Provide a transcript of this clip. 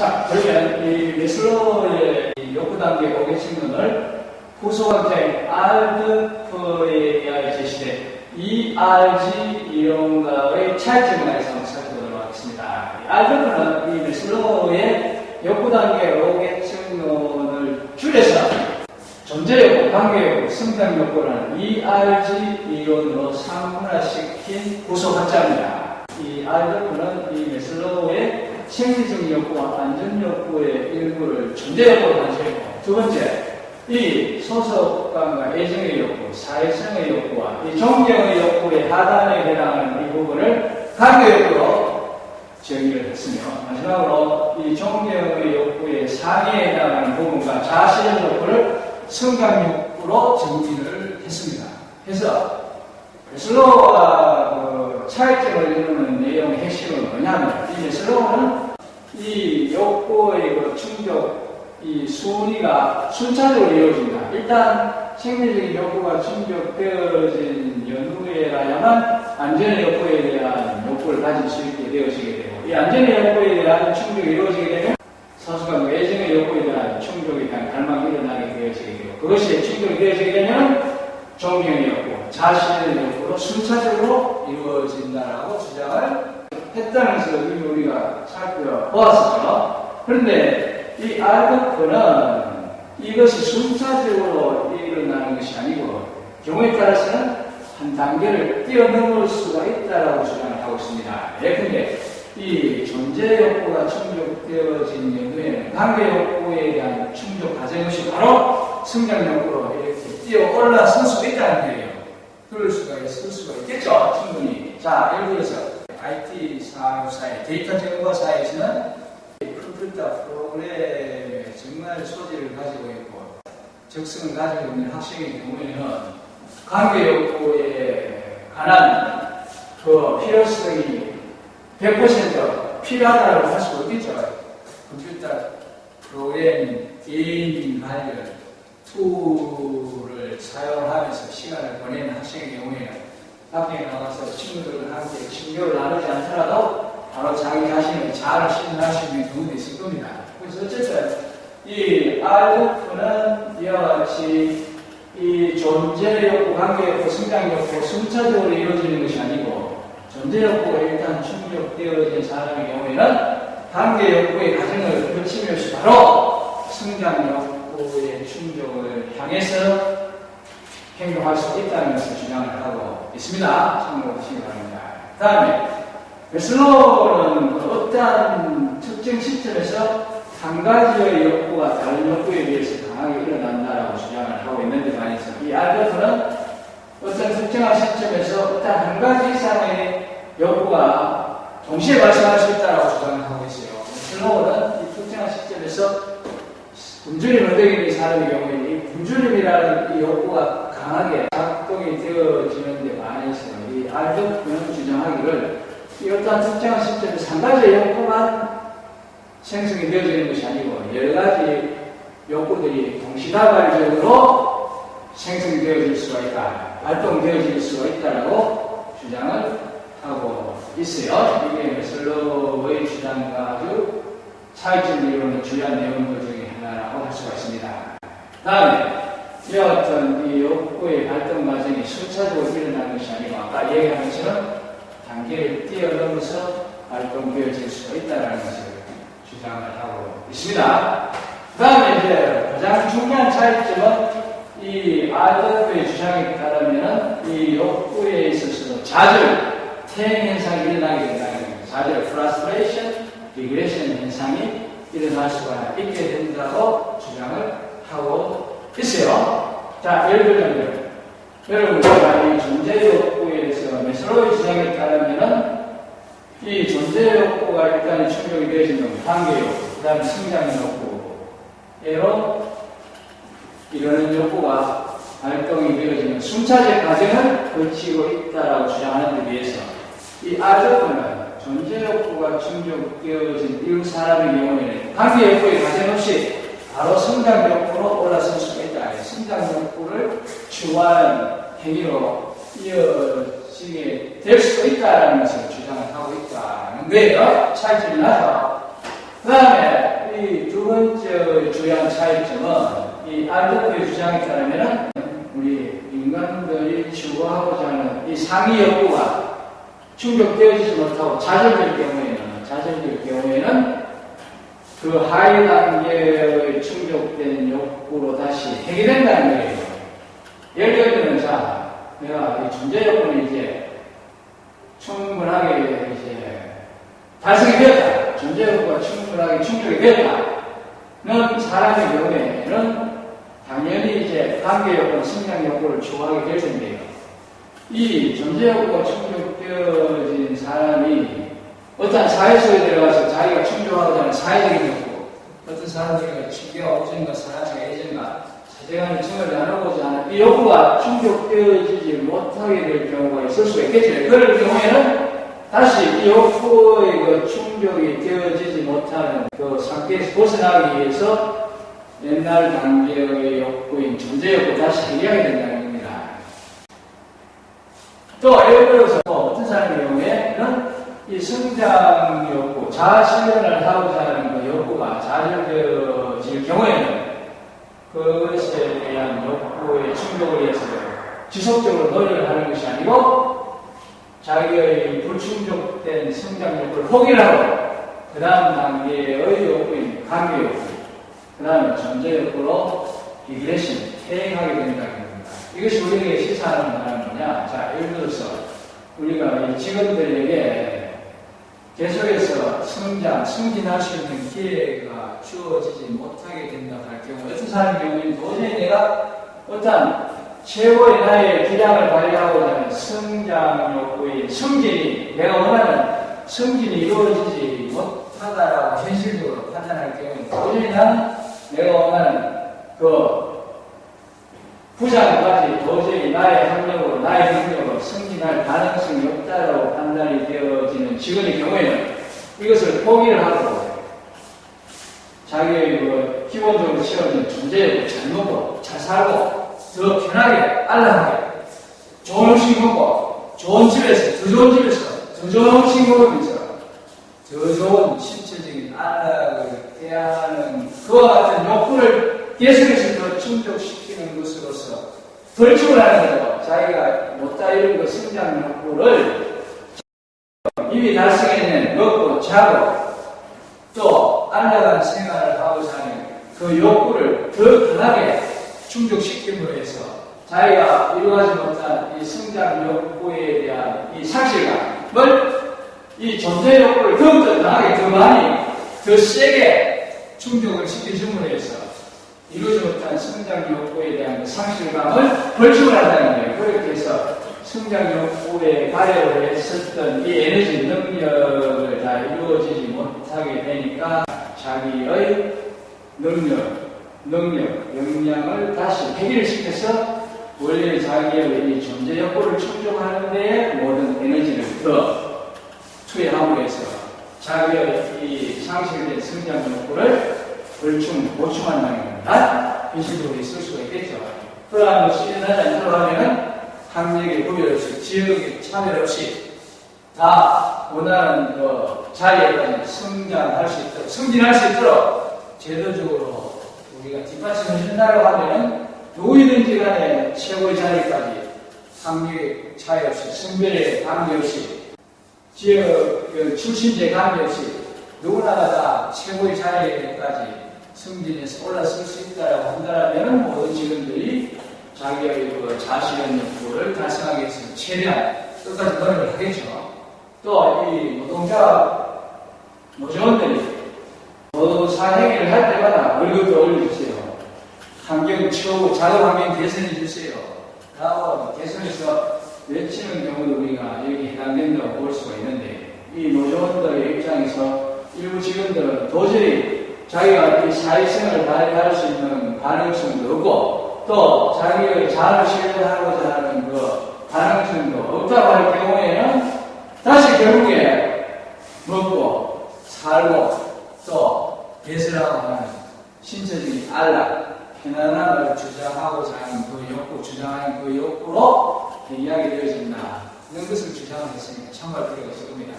자, 그러면 이 메슬로의 이 욕구 단계 고객 신문을 구소관계 알드프에 의하여 제시된 ERG 이론과의 차이점에 대해서 살펴보도록 하겠습니다. 이 알드프는 이 메슬로의 욕구 단계 고객 신문을 줄여서 존재 욕구, 관계 욕구, 성장 욕구라는 ERG 이론으로 상문화시킨 구소관자입니다. 이 알드프는 이 메슬로우의 생리적 욕구와 안전 욕구의 일부를 존재 욕구로 단정했고 두 번째 이 소속감과 애정의 욕구, 사회성의 욕구와 이 존경의 욕구의 하단에 해당하는 이 부분을 관계 욕구로 정의를 했으며 마지막으로 이 존경의 욕구의 상위에 해당하는 부분과 자신의 욕구를 성장 욕구로 정의를 했습니다. 그래서 슬로우와 그 차이점을 이루는 내용의 핵심은 뭐냐면 이 슬로우는 이 욕구의 그 충족, 이 순위가 순차적으로 이루어진다. 일단 생리적인 욕구가 충족되어진 연후에라야만 안전의 욕구에 대한 욕구를 가질 수 있게 되어지게 되고 이 안전의 욕구에 대한 충족이 이루어지게 되면 소수가 외정의 욕구에 대한 충족에 대한 갈망이 일어나게 되어지게 되고 그것이 충족이 되어지게 되면 존경의 욕구, 자신의 욕구로 순차적으로 이루어진다라고 주장을 했다는 것을 이미 우리가 살펴보았었죠. 그런데 이 알고프는 이것이 순차적으로 일어나는 것이 아니고 경우에 따라서는 한 단계를 뛰어넘을 수가 있다라고 주장을 하고 있습니다. 예컨대 이 존재 욕구가 충족되어진 경우에는 관계 욕구에 대한 충족 과정 없이 바로 성장 욕구로 이렇게 뛰어 올라설 수가 있다는 거예요. 그럴 수가 있을 수가 있겠죠, 충분히. 자, 예를 들어서 IT 사업사의 데이터 정보사에서는 컴퓨터 프로그램에 정말 소질을 가지고 있고 적성을 가지고 있는 학생의 경우에는 관계 욕구에 관한 그 필요성이 100% 필요하다고 할수 없겠죠. 컴퓨터 프로그램 개인 관련 툴을 사용하면서 시간을 보내는 학생의 경우에는 밖에 나가서 친구들과 함께 친교를 나누지 않더라도 바로 자기 자신을 잘 있는 경우도 있을 겁니다. 그래서 어쨌든 이 알고프는 이와 같이 이 존재 욕구, 관계 욕구, 성장 욕구 순차적으로 이루어지는 것이 아니고 존재 욕구가 일단 충족되어진 사람의 경우에는 관계 욕구의 과정을 거치면서 바로 성장 욕구의 충족을 향해서 행동할 수 있다는 것을 주장을 하고 있습니다. 참고하시기 바랍니다. 그 다음에 베슬로는 어떠한 특정 시점에서 한 가지의 욕구가 다른 욕구에 비해서 강하게 일어난다라고 주장을 하고 있는데 반해서 이 알버트는 어떤 특정한 시점에서 어떤 한 가지 이상의 욕구가 동시에 발생할 수 있다고 주장을 하고 있어요. 슬로우는 이 특정한 시점에서 굶주림 얻어기는 사람의 경우에 이 굶주림이라는 이 욕구가 강하게 작동이 되어지는 데 반해서 이 알덕분은 주장하기를 이 어떠한 특정한 시점에서 한 가지의 욕구만 생성이 되어지는 것이 아니고 여러 가지 욕구들이 동시다발적으로 생성이 되어질 수가 있다. 활동되어질 수가 있다라고 주장을 하고 있어요. 이게 메슬로의 주장과 아주 차이점을 이루는 주요한 내용들 중에 하나라고 할 수가 있습니다. 다음에 이 어떤 이 욕구의 발동 과정이 순차적으로 일어나는 것이 아니고 아까 얘기한 것처럼 단계를 뛰어넘어서 발동되어질 수가 있다는 것을 주장을 하고 있습니다. 그 다음에 이제 가장 중요한 차이점은 이 아드의 주장에 따르면 이 욕구에 있어서 좌절, 퇴행 현상이 일어나게 된다는 거예요. 좌절, frustration, regression 현상이 일어날 수가 있게 된다고 주장을 하고 있어요. 자, 예를 들면 여러분 제가 이 존재 욕구에 대해서 메스로의 주장에 따르면은 이 존재 욕구가 일단 충족이 되어지는 관계 욕구, 그 다음에 성장 욕구로 이러는 욕구가 발동이 되어지는 순차적 과정을 거치고 있다라고 주장하는 데 비해서 이 아적분은 존재 욕구가 충족되어진 이웃 사람의 경우에는 관계 욕구의 과정 없이 바로 성장 욕구로 올라설 수가 있다. 성장 욕구를 추구하는 행위로 이어지게 될 수가 있다는 것을 주장을 하고 있다는 거예요. 차이점이 나죠. 그 다음에 이 두 번째 주요한 차이점은 이 알더프의 주장에 따르면은 우리 인간들이 추구하고자 하는 이 상위 욕구가 충족되어지지 못하고 좌절될 경우에는 좌절될 경우에는 그 하위 단계의 해결된다는 거예요. 예를 들면 자, 내가 이 존재 요건을 이제 충분하게 이제 달성이 되었다. 존재 요건가 충분하게 충족이 되었다. 는 사람의 경우에는 당연히 이제 관계 요건, 성장 요건을 추구하게 될 텐데요. 이 존재 요건가 충족되어진 사람이 어떤 사회 속에 들어가서 자기가 충족하고자 하는 사회적인 욕구, 어떤 사람들과 친교와 우정과 사랑과 애정과 사정하는 정을 나누고자 하는 이 욕구가 충족되어지지 못하게 될 경우가 있을 수가 있겠죠. 그럴 경우에는 다시 이 욕구의 그 충족이 되어지지 못하는 그 상태에서 벗어나기 위해서 옛날 단계의 욕구인 존재 욕구 다시 해결하게 된다는 겁니다. 또 예를 들어서 어떤 사람의 경우에는 이 성장 욕구, 자아 실현을 하고자 하는 그 욕구가 좌절되어질 경우에는 그것에 대한 욕구의 충족을 위해서 지속적으로 노력을 하는 것이 아니고 자기의 불충족된 성장 욕구를 포기를 하고 그 다음 단계의 욕구인 관계 욕구, 그 다음에 존재 욕구로 리그레션, 퇴행하게 된다는 겁니다. 이것이 우리에게 시사하는 바는 뭐냐? 자, 예를 들어서 우리가 이 직원들에게 계속해서 성장, 승진할 수 있는 기회가 주어지지 못하게 된다고 할 경우, 어떤 사람의 경우에는 도저히 내가 어떤 최고의 나의 기량을 발휘하고자 하는 성장 욕구의 성진이, 내가 원하는 성진이 이루어지지 못하다라고 현실적으로 판단할 경우에 도저히 나는 내가 원하는 그 부장까지 도저히 나의 학력으로, 나의 능력으로 승진할 가능성이 없다라고 판단이 되어지는 직원의 경우에는 이것을 포기를 하고 자기의 그 기본적으로 채워진 존재를 잘 먹고, 잘 살고, 더 편하게, 안락하게, 좋은 음식 먹고, 좋은 집에서, 더 좋은 집에서, 더 좋은 음식 먹으면서, 더 좋은 신체적인 안락을 해야 하는 그와 같은 욕구를 계속해서 더 충족시키는 것으로서 벌칙을 하는 거죠. 자기가 못다 이룬 그 성장 욕구를 이미 달성해낸 먹고 자고 또 안락한 생활을 하고자 하는 그 욕구를 더 강하게 충족시킴으로 해서 자기가 이루어지 못한 이 성장 욕구에 대한 이 상실감을 이 존재 욕구를 더욱더 강하게 더 많이 더 세게 충족을 시켜줌으로 해서 이루어지 못한 성장 욕구에 대한 그 상실감을 벌칙을 한다는 거예요. 그렇게 해서 성장 욕구에 가려를 했었던 이 에너지 능력을 다 이루어지지 못하게 되니까 자기의 능력, 능력, 역량을 다시 해결시켜서 원래 자기의 이 존재 욕구를 충족하는 데에 모든 에너지를 더 투여함으로 해서 자기의 이 상실된 성장 욕구를 벌충, 보충한다는 겁니다. 현실적으로 있을 수가 있겠죠. 그러한 것이 않도록 하면은 학력의 구별 없이, 지역의 차별 없이 다 원하는 그 자리에까지 성장할 수 있도록, 승진할 수 있도록 제도적으로 우리가 뒷받침을 해준다고 하면은 누구이든지 간에 최고의 자리까지 학력의 차이 없이, 성별의 관계없이, 지역 그 출신제 관계없이 누구나가 다 최고의 자리에까지 승진해서 올라설 수 있다고 한다면 모든 직원들이 자기의 그 자신의 욕구를 달성하기 위해서 최대한 끝까지 노력을 하겠죠. 또 이 노동자 노조원들이 그 사행위를 할 때마다 월급도 올려주세요. 환경 치우고 작업 환경 개선해 주세요. 라고 개선해서 외치는 경우도 우리가 여기 해당된다고 볼 수가 있는데 이 노조원들의 입장에서 일부 직원들은 도저히 자기가 이 사회생활을 발휘할 수 있는 가능성도 없고 또 자기의 자아를 실현하고자 하는 그 가능성도 없다고 할 경우에는 다시 결국에 먹고 살고 또 배설하고 하는 신체적인 안락, 편안함을 주장하고자 하는 그 욕구, 주장하는 그 욕구로 대기하게 되어진다. 이런 것을 주장을 했으니까 참고할 필요가 있을 겁니다.